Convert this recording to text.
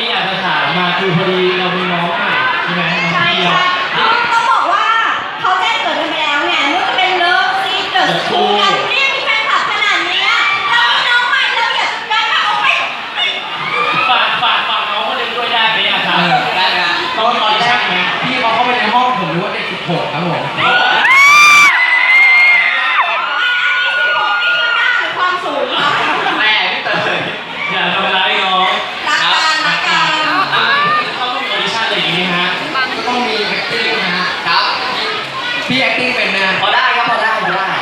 ที่อยากจะถามมาคือพอดีเรามีน้องใหม่ใช่ไหมใช่เดียว ใช่เขาบอกว่าเขาแจ้งเกิดกันไปแล้วไงไม่ว่าจะเป็นเลิฟซีเกิดคู่กันเนี่ยมีแฟนคลับขนาดนี้ยเรามีน้องใหม่เราอยากจะได้ค่ะเอาไปฝากฝากฝากน้องคนหนึงด้วยได้ไหมอะครับได้ครับ ตอนตอนแรกนะพี่เขาเข้าไปในห้องผมรู้ว่าเด็ก16ครับผม อย่นี้ฮะต้องมีแอคติ้งนะฮะครับพี่แอคติ้งเป็นนะพอได้ครับพอได้พอได้